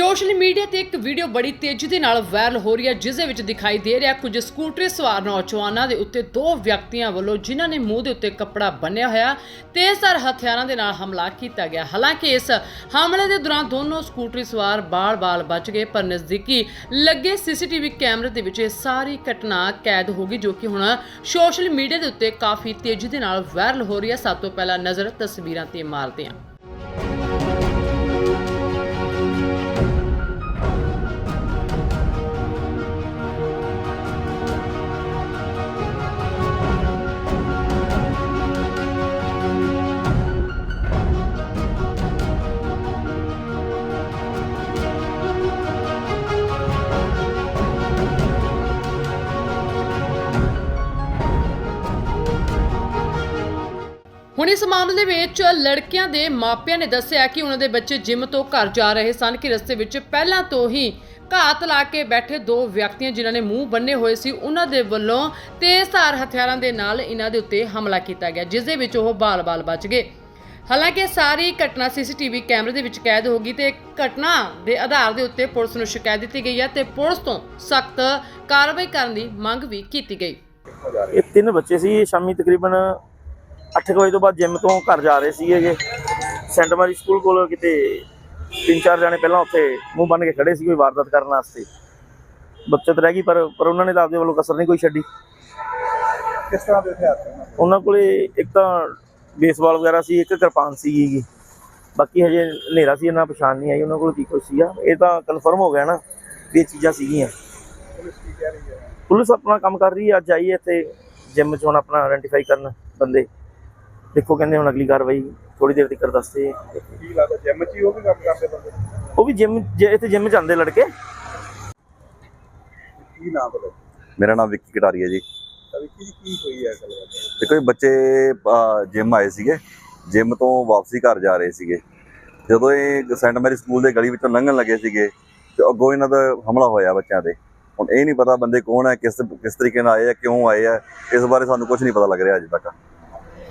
Social media ਤੇ ਇੱਕ video ਬੜੀ ਤੇਜ਼ੀ ਦੇ ਨਾਲ ਵਾਇਰਲ ਹੋ ਰਹੀ ਹੈ, ਜਿਸ ਦੇ ਵਿੱਚ ਦਿਖਾਈ ਦੇ ਰਿਹਾ ਕੁਝ ਸਕੂਟਰੀ ਸਵਾਰ ਨੌਜਵਾਨਾਂ ਦੇ ਉੱਤੇ ਦੋ ਵਿਅਕਤੀਆਂ ਵੱਲੋਂ ਜਿਨ੍ਹਾਂ ਨੇ ਮੂੰਹ ਦੇ ਉੱਤੇ ਕੱਪੜਾ ਬੰਨਿਆ ਹੋਇਆ, ਤੇਜ਼ਧਾਰ ਹਥਿਆਰਾਂ ਦੇ ਨਾਲ ਹਮਲਾ ਕੀਤਾ ਗਿਆ। ਹਾਲਾਂਕਿ ਇਸ ਹਮਲੇ ਦੇ ਦੌਰਾਨ ਦੋਨੋਂ ਸਕੂਟਰੀ ਸਵਾਰ ਬਾਲ-ਬਾਲ ਬਚ ਗਏ, ਪਰ ਨਜ਼ਦੀਕੀ ਲੱਗੇ ਸੀਸੀਟੀਵੀ ਕੈਮਰੇ ਦੇ ਵਿੱਚ ਇਹ ਸਾਰੀ ਘਟਨਾ ਕੈਦ ਹੋ ਗਈ, ਜੋ ਕਿ ਹੁਣ ਸੋਸ਼ਲ ਮੀਡੀਆ ਦੇ ਉੱਤੇ ਕਾਫੀ ਤੇਜ਼ੀ ਦੇ ਨਾਲ ਵਾਇਰਲ ਹੋ ਰਹੀ ਹੈ। ਸਭ ਤੋਂ ਪਹਿਲਾਂ ਨਜ਼ਰ ਤਸਵੀਰਾਂ ਤੇ ਮਾਰਦੇ ਹਾਂ। ਹੁਣ ਇਸ ਮਾਮਲੇ ਵਿੱਚ ਲੜਕੀਆਂ ਦੇ ਮਾਪਿਆਂ ਨੇ ਦੱਸਿਆ ਕਿ ਉਹਨਾਂ ਦੇ ਬੱਚੇ ਜਿਮ ਤੋਂ ਘਰ ਜਾ ਰਹੇ ਸਨ ਕਿ ਰਸਤੇ ਵਿੱਚ ਪਹਿਲਾਂ ਤੋਂ ਹੀ ਘਾਤ ਲਾ ਕੇ ਬੈਠੇ ਦੋ ਵਿਅਕਤੀਆਂ ਜਿਨ੍ਹਾਂ ਨੇ ਮੂੰਹ ਬੰਨੇ ਹੋਏ ਸੀ, ਉਹਨਾਂ ਦੇ ਵੱਲੋਂ ਤੇਜ਼ਧਾਰ ਹਥਿਆਰਾਂ ਦੇ ਨਾਲ ਇਹਨਾਂ ਦੇ ਉੱਤੇ ਹਮਲਾ ਕੀਤਾ ਗਿਆ, ਜਿਸ ਦੇ ਵਿੱਚ ਉਹ ਬਾਲ-ਬਾਲ ਬਚ ਗਏ। ਹਾਲਾਂਕਿ ਸਾਰੀ ਘਟਨਾ ਸੀਸੀਟੀਵੀ ਕੈਮਰੇ ਦੇ ਵਿੱਚ ਕੈਦ ਹੋ ਗਈ ਤੇ ਘਟਨਾ ਦੇ ਆਧਾਰ ਦੇ ਉੱਤੇ ਪੁਲਿਸ ਨੂੰ ਸ਼ਿਕਾਇਤ ਦਿੱਤੀ ਗਈ ਹੈ ਤੇ ਪੁਲਿਸ ਤੋਂ ਸਖਤ ਕਾਰਵਾਈ ਕਰਨ ਦੀ ਮੰਗ ਵੀ ਕੀਤੀ ਗਈ। ਇਹ ਤਿੰਨ ਬੱਚੇ ਸੀ, ਸ਼ਾਮੀ ਤਕਰੀਬਨ 8 ਵਜੇ ਤੋਂ ਬਾਅਦ ਜਿਮ ਤੋਂ ਘਰ ਜਾ ਰਹੇ ਸੀਗੇ ਸੈਂਟ ਮਾਰੀ ਸਕੂਲ ਕੋਲ ਕਿਤੇ ਤਿੰਨ ਚਾਰ ਜਣੇ ਪਹਿਲਾਂ ਉੱਥੇ ਮੂੰਹ ਬੰਨ ਕੇ ਖੜੇ ਸੀ ਕੋਈ ਵਾਰਦਾਤ ਕਰਨ ਵਾਸਤੇ। ਬੱਚਤ ਰਹਿ ਗਈ ਪਰ ਪਰ ਉਹਨਾਂ ਨੇ ਤਾਂ ਆਪਦੇ ਵੱਲੋਂ ਕਸਰ ਨਹੀਂ ਕੋਈ ਛੱਡੀ। ਕਿਸ ਤਰ੍ਹਾਂ ਦੇ ਹਥਿਆਰ ਉਹਨਾਂ ਕੋਲੇ ਇੱਕ ਤਾਂ ਬੇਸਬਾਲ ਵਗੈਰਾ ਸੀ ਇੱਕ ਕਿਰਪਾਨ ਸੀਗੀ ਬਾਕੀ ਹਜੇ ਹਨੇਰਾ ਸੀ ਇਹਨਾਂ ਪਛਾਣ ਨਹੀਂ ਆਈ ਉਹਨਾਂ ਕੋਲ ਕੀ ਕੁਛ ਸੀਗਾ। ਇਹ ਤਾਂ ਕਨਫਰਮ ਹੋ ਗਿਆ ਨਾ ਵੀ ਇਹ ਚੀਜ਼ਾਂ ਸੀਗੀਆਂ। ਪੁਲਿਸ ਆਪਣਾ ਕੰਮ ਕਰ ਰਹੀ ਹੈ ਅੱਜ ਆਈ ਇੱਥੇ ਜਿਮ 'ਚ ਹੁਣ ਆਪਣਾ ਆਇਡੈਂਟੀਫਾਈ ਕਰਨ ਬੰਦੇ। ਦੇਖੋ ਕਹਿੰਦੇ ਹੁਣ ਅਗਲੀ ਕਾਰਵਾਈ ਥੋੜੀ ਦੇਰ ਤੱਕ ਦੱਸਦੇ ਕੀ ਲੱਗਦਾ ਜਿਮ 'ਚ ਹੀ ਉਹ ਵੀ ਕੰਮ ਕਰਦੇ ਬੰਦੇ? ਉਹ ਵੀ ਜਿਮ ਇੱਥੇ ਜਿਮ 'ਚ ਆਉਂਦੇ ਲੜਕੇ। ਕੀ ਨਾਮ ਬੋਲੋ ਮੇਰਾ ਨਾਮ ਵਿੱਕੀ ਕਟਾਰੀ ਹੈ ਜੀ। ਅਭੀ ਕੀ ਕੀ ਹੋਈ ਹੈ ਗੱਲ ਦੇਖੋ ਇਹ ਬੱਚੇ ਜਿਮ ਆਏ ਸੀਗੇ। ਜਿਮ ਤੋਂ ਵਾਪਸੀ ਘਰ ਜਾ ਰਹੇ ਸੀਗੇ। ਜਦੋਂ ਇਹ ਸੈਂਟ ਮੈਰੀ ਸਕੂਲ ਦੇ ਗਲੀ ਵਿੱਚੋਂ ਲੰਘਣ ਲੱਗੇ ਸੀਗੇ ਤੇ ਅੱਗੋਂ ਇਹਨਾਂ ਦਾ ਹਮਲਾ ਹੋਇਆ ਬੱਚਿਆਂ ਤੇ। ਹੁਣ ਇਹ ਨਹੀਂ ਪਤਾ ਬੰਦੇ ਕੌਣ ਹੈ ਕਿਸ ਕਿਸ ਤਰੀਕੇ ਨਾਲ ਆਏ ਆ ਕਿਉਂ ਆਏ ਆ ਇਸ ਬਾਰੇ ਸਾਨੂੰ ਕੁਝ ਨਹੀਂ ਪਤਾ ਲੱਗ ਰਿਹਾ ਅਜੇ ਤੱਕ।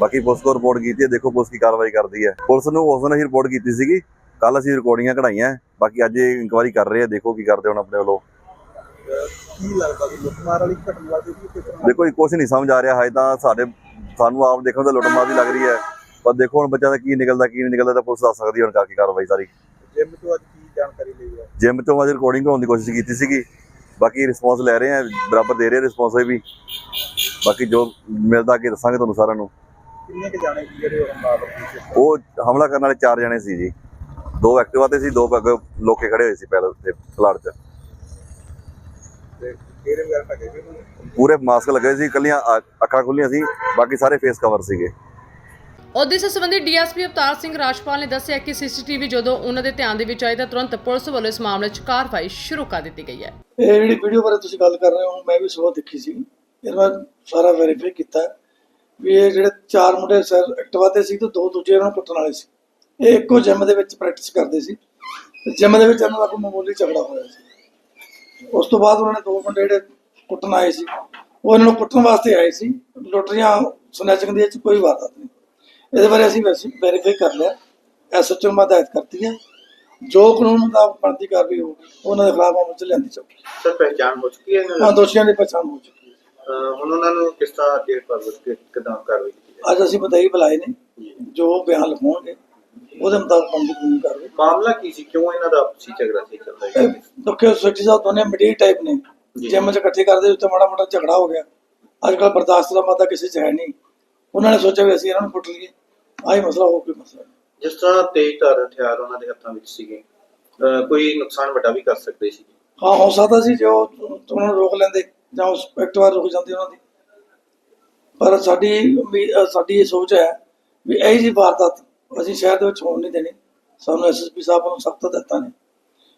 ਬਾਕੀ ਪੁਲਿਸ ਕੋ ਰਿਪੋਰਟ ਕੀਤੀ ਹੈ ਦੇਖੋ ਪੁਲਿਸ ਕੀ ਕਾਰਵਾਈ ਕਰਦੀ ਹੈ। ਪੁਲਿਸ ਨੂੰ ਉਸ ਦਿਨ ਹੀ ਰਿਪੋਰਟ ਕੀਤੀ ਸੀਗੀ ਕੱਲ ਅਸੀਂ ਰਿਕਾਰਡਿੰਗਾਂ ਕਢਾਈਆਂ ਬਾਕੀ ਅੱਜ ਇਹ ਇਨਕੁਆਇਰੀ ਕਰ ਰਹੇ ਆ ਦੇਖੋ ਕੀ ਕਰਦੇ ਹੁਣ ਆਪਣੇ ਵੱਲੋਂ। ਕੀ ਲੱਗਦਾ ਵੀ ਲੁੱਟਮਾਰ ਵਾਲੀ ਘਟਨਾ ਲੱਗਦੀ ਸੀ ਕਿਸ ਤਰ੍ਹਾਂ ਦੇਖੋ ਇਹ ਕੁਝ ਨਹੀਂ ਸਮਝ ਆ ਰਿਹਾ ਹਜੇ ਤਾਂ ਸਾਡੇ ਸਾਨੂੰ ਆਪ ਦੇਖਣ ਤਾਂ ਲੁੱਟਮਾਰ ਦੀ ਲੱਗ ਰਹੀ ਹੈ। ਪਰ ਦੇਖੋ ਹੁਣ ਬੱਚਿਆਂ ਦਾ ਕੀ ਨਿਕਲਦਾ ਕੀ ਨਹੀਂ ਨਿਕਲਦਾ ਤਾਂ ਪੁਲਿਸ ਦੱਸ ਸਕਦੀ ਹੁਣ ਕਰਕੇ ਕਾਰਵਾਈ ਸਾਰੀ। ਜਿਮ ਤੋਂ ਅੱਜ ਕੀ ਜਾਣਕਾਰੀ ਲਈ ਹੈ? ਜਿਮ ਤੋਂ ਅੱਜ ਰਿਕਾਰਡਿੰਗ ਕਰਾਉਣ ਦੀ ਕੋਸ਼ਿਸ਼ ਕੀਤੀ ਸੀਗੀ। ਬਾਕੀ ਰਿਸਪੌਂਸ ਲੈ ਰਹੇ ਆ ਬਰਾਬਰ ਦੇ ਰਹੇ ਰਿਸਪੌਂਸ ਵੀ। ਬਾਕੀ ਜੋ ਮਿਲਦਾ ਅੱਗੇ ਦੱਸਾਂਗੇ ਤੁਹਾਨੂੰ ਸਾਰਿਆਂ ਨੂੰ। ਕਿੰਨੇ ਕੁ ਜਾਣੇ ਸੀ ਜਿਹੜੇ ਉਹ ਹਮਲਾਵਰ ਸੀ? ਉਹ ਹਮਲਾ ਕਰਨ ਵਾਲੇ ਚਾਰ ਜਣੇ ਸੀ ਜੀ। ਦੋ ਐਕਟਿਵਾ ਤੇ ਸੀ ਦੋ ਅੱਗੇ ਲੋਕੇ ਖੜੇ ਹੋਏ ਸੀ ਪਹਿਲਾਂ ਉੱਤੇ ਪਲਾਟ 'ਚ। ਤੇ ਕਿਹੜੇ ਵਗੈਰਾ ਟਕੇ ਗਏ ਉਹਨਾਂ ਨੂੰ? ਪੂਰੇ ਮਾਸਕ ਲੱਗੇ ਸੀ ਕੱਲੀਆਂ ਅੱਖਾਂ ਖੁੱਲੀਆਂ ਸੀ ਬਾਕੀ ਸਾਰੇ ਫੇਸ ਕਵਰ ਸੀਗੇ। ਇਸ ਸੰਬੰਧੀ ਡੀਐਸਪੀ ਅਵਤਾਰ ਸਿੰਘ ਰਾਜਪਾਲ ਨੇ ਦੱਸਿਆ ਕਿ ਸੀਸੀਟੀਵੀ ਜਦੋਂ ਉਹਨਾਂ ਦੇ ਧਿਆਨ ਦੇ ਵਿੱਚ ਆਈ ਤਾਂ ਤੁਰੰਤ ਪੁਲਿਸ ਵੱਲੋਂ ਇਸ ਮਾਮਲੇ 'ਚ ਕਾਰਵਾਈ ਸ਼ੁਰੂ ਕਰ ਦਿੱਤੀ ਗਈ ਹੈ। ਇਹ ਜਿਹੜੀ ਵੀਡੀਓ ਬਾਰੇ ਤੁਸੀਂ ਗੱਲ ਕਰ ਰਹੇ ਹੋ ਮੈਂ ਵੀ ਸਵੇਰ ਦੇਖੀ ਸੀ। ਫਿਰ ਮੈਂ ਸਾਰਾ ਵੈਰੀਫਾਈ ਕੀਤਾ। ਵੀ ਇਹ ਜਿਹੜੇ ਚਾਰ ਮੁੰਡੇ ਸਰ ਐਕਟਿਵਾ ਤੇ ਸੀ ਤੇ ਦੋ ਦੂਜੇ ਇਹਨਾਂ ਨੂੰ ਕੁੱਟਣ ਵਾਲੇ ਸੀ। ਇਹ ਇੱਕੋ ਜਿਮ ਦੇ ਵਿੱਚ ਪ੍ਰੈਕਟਿਸ ਕਰਦੇ ਸੀ। ਜਿਮ ਦੇ ਵਿੱਚ ਇਹਨਾਂ ਦਾ ਕੋਈ ਮਾਮੂਲੀ ਝਗੜਾ ਹੋਇਆ ਸੀ। ਉਸ ਤੋਂ ਬਾਅਦ ਉਹਨਾਂ ਨੇ ਦੋ ਮੁੰਡੇ ਜਿਹੜੇ ਕੁੱਟਣ ਆਏ ਸੀ। ਉਹ ਇਹਨਾਂ ਨੂੰ ਕੁੱਟਣ ਵਾਸਤੇ ਆਏ ਸੀ। ਲੁੱਟਰੀਆਂ ਸਨੈਚਿੰਗ ਦੀ ਇਹ 'ਚ ਕੋਈ ਵਾਰਦਾਤ ਨਹੀਂ। ਇਹਦੇ ਬਾਰੇ ਅਸੀਂ ਵੈਰੀਫਾਈ ਕਰ ਲਿਆ। ਐਸਐਚਓ ਨੂੰ ਹਦਾਇਤ ਕਰਤੀ ਹੈ। ਜੋ ਕਾਨੂੰਨ ਮੁਤਾਬਕ ਬਣਦੀ ਕਾਰਵਾਈ ਹੋਊਗੀ ਉਹਨਾਂ ਦੇ ਖਿਲਾਫ ਅਮਲ ਚ ਲਿਆਂਦੀ ਜਾਊਗੀ। ਸਰ ਪਹਿਚਾਣ ਹੋ ਚੁੱਕੀ ਹੈ ਇਹਨਾਂ ਹਾਂ ਦੀ ਦੋਸ਼ੀਆਂ ਦੀ ਪਛਾਣ ਹੋ ਚੁੱਕੀ ਹੁਣ ਉਹਨਾਂ ਨੂੰ ਕਿਸ ਤਰ੍ਹਾਂ ਅੱਗੇ ਪਰ ਕਿਦਾਂ ਕਾਰਵਾਈ ਕੀਤੀ ਜਾਏ? ਅੱਜ ਅਸੀਂ ਬਤਾਈ ਬੁਲਾਏ ਨੇ ਜੋ ਬਿਆਨ ਲਿਖਾਉਣਗੇ ਉਹਦੇ ਮੁਤਾਬਕ ਬਣਦੀ ਕਾਨੂੰਨੀ ਕਾਰਵਾਈ। ਮਾਮਲਾ ਕੀ ਸੀ? ਕਿਉਂ ਇਹਨਾਂ ਦਾ ਆਪਸੀ ਝਗੜਾ ਸੀ ਚੱਲਦਾ ਹੈ ਦੁੱਖੇ ਸੋਚੀ ਸਾਹਿਬ ਦੋਨੇ ਮਿਡੀ ਟਾਈਪ ਨੇ ਜਿਮ ਚ ਇਕੱਠੇ ਕਰਦੇ ਉੱਤੇ ਮਾੜਾ ਮੋਟਾ ਝਗੜਾ ਹੋ ਗਿਆ। ਅੱਜ ਕੱਲ ਬਰਦਾਸ਼ਤ ਦਾ ਮਾਦਾ ਕਿਸੇ ਚ ਹੈ ਨਹੀਂ। ਉਹਨਾਂ ਨੇ ਸੋਚਿਆ ਵੀ ਅਸੀਂ ਇਹਨਾਂ ਨੂੰ ਕੁੱਟ ਲਈਏ। ਆਹੀ ਮਸਲਾ ਹੋ ਕੋਈ ਮਸਲਾ। ਜਿਸ ਤਰ੍ਹਾਂ ਤੇਜ਼ ਧਾਰ ਹਥਿਆਰ ਉਹਨਾਂ ਦੇ ਹੱਥਾਂ ਵਿੱਚ ਸੀਗੇ ਕੋਈ ਨੁਕਸਾਨ ਵੱਡਾ ਵੀ ਕਰ ਸਕਦੇ ਸੀ ਹਾਂ ਹੋ ਸਕਦਾ ਸੀ ਜੋ ਉਹਨਾਂ ਨੂੰ ਰੋਕ ਲੈਂਦੇ। ਜਾਂ ਉਸ ਐਕਟਿਵਾ ਰੁਕ ਜਾਂਦੀ ਉਹਨਾਂ ਦੀ। ਪਰ ਸਾਡੀ ਸਾਡੀ ਇਹ ਸੋਚ ਹੈ ਵੀ ਇਹ ਜੀ ਵਾਰਦਾਤ ਅਸੀਂ ਸ਼ਹਿਰ ਦੇ ਵਿੱਚ ਹੋਣ ਨਹੀਂ ਦੇਣੀ। ਸਾਨੂੰ ਐਸਐਸਪੀ ਸਾਹਿਬ ਨੂੰ ਸਖਤ ਦਿੱਤਾ ਨੇ।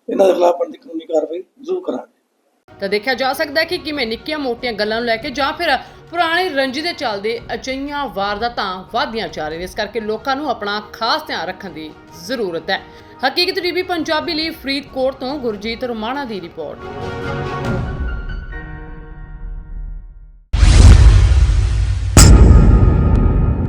ਇਹਨਾਂ ਦੇ ਖਿਲਾਫ ਬਣਦੀ ਕਾਨੂੰਨੀ ਕਾਰਵਾਈ ਜ਼ਰੂਰ ਕਰਾਂਗੇ। ਤਾਂ ਦੇਖਿਆ ਜਾ ਸਕਦਾ ਹੈ ਕਿ ਕਿਵੇਂ ਨਿੱਕੀਆਂ ਮੋਟੀਆਂ ਗੱਲਾਂ ਨੂੰ ਲੈ ਕੇ ਜਾਂ ਫਿਰ ਪੁਰਾਣੀ ਰੰਜੀ ਦੇ ਚੱਲਦੇ ਅਜਈਆਂ ਵਾਰਦਾਤਾਂ ਵਧਦੀਆਂ ਜਾ ਰਹੀਆਂ ਨੇ। ਇਸ ਕਰਕੇ ਲੋਕਾਂ ਨੂੰ ਆਪਣਾ ਖਾਸ ਧਿਆਨ ਰੱਖਣ ਦੀ ਜ਼ਰੂਰਤ ਹੈ। ਹਕੀਕਤ ਟੀਵੀ ਪੰਜਾਬੀ ਲਈ ਫਰੀਦਕੋਟ ਤੋਂ ਗੁਰਜੀਤ ਰੋਮਾਣਾ ਦੀ ਰਿਪੋਰਟ।